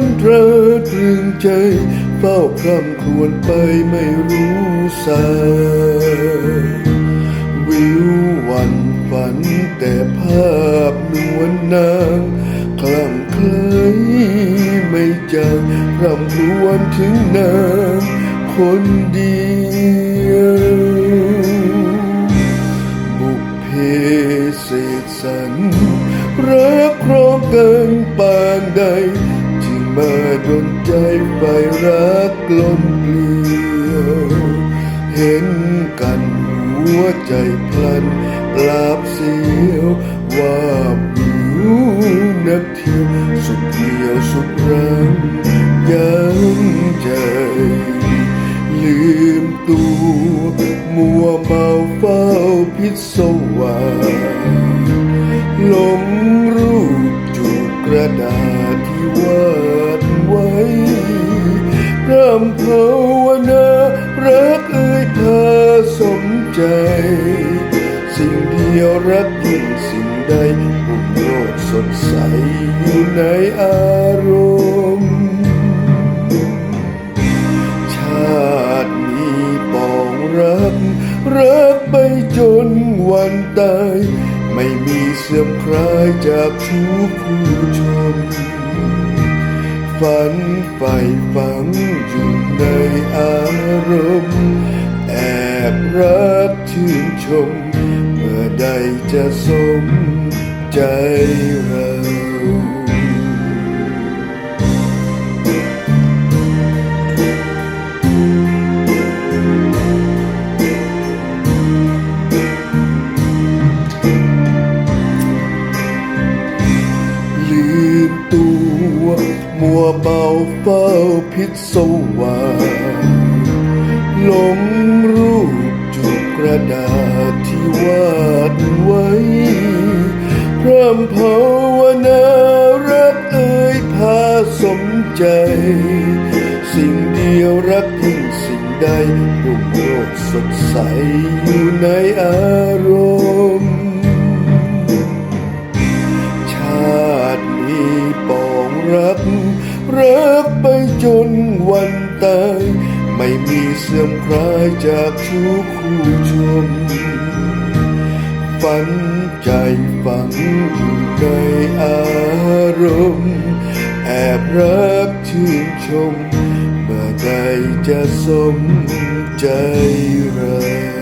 นราตรึงใจ เฝ้าพร่ำครวญไปไม่รู้สายวิววันฝันแต่ภาพนวลนางคลั่งไคล้ไม่จางรำครวญถึงนางคนเดียวบุพเพเศษสันรักครองกันปานใด มาดนใจไฟรักกลมเกลียวเห็นกันหัวใจพลันปราบเสียวว่าวิวนักเที่ยวสุดเดียวสุดรังยังใจ ลืมตัวมัวเมาเฝ้าพิศวาสหลงรูปจูบกระดาษที่ว่า พร่ำภาวนารักเอ่ยพาสมใจ สิ่งเดียวรักยิ่งสิ่งใดรุ่งโรจน์สดใสอยู่ในอารมณ์ชาตินี้ปองรัก รักไปจนวันตายไม่มีเสื่อมคลายจากชู้คู่ชม ฝันใฝ่ฝังอยู่ในอารมณ์ แอบรักชื่นชม เมื่อใดจะสมใจเราลืมตัว เมาเฝ้าพิศวาสหลงรูปจูกระดาษที่วาดไว้พร่ำภาวนารักเอ่ยพาสมใจ สิ่งเดียวรักยิ่งสิ่งใดรุ่งโรจสดใสอยู่ในอารมณ์ชาตินี้ปองรัก รักไปจนวันตาย ไม่มีเสื่อมคลายจากชู้คู่ชม ฝันใจฝังอยู่ในอารมณ์ แอบรักชื่นชม เมื่อใดจะสมใจเรา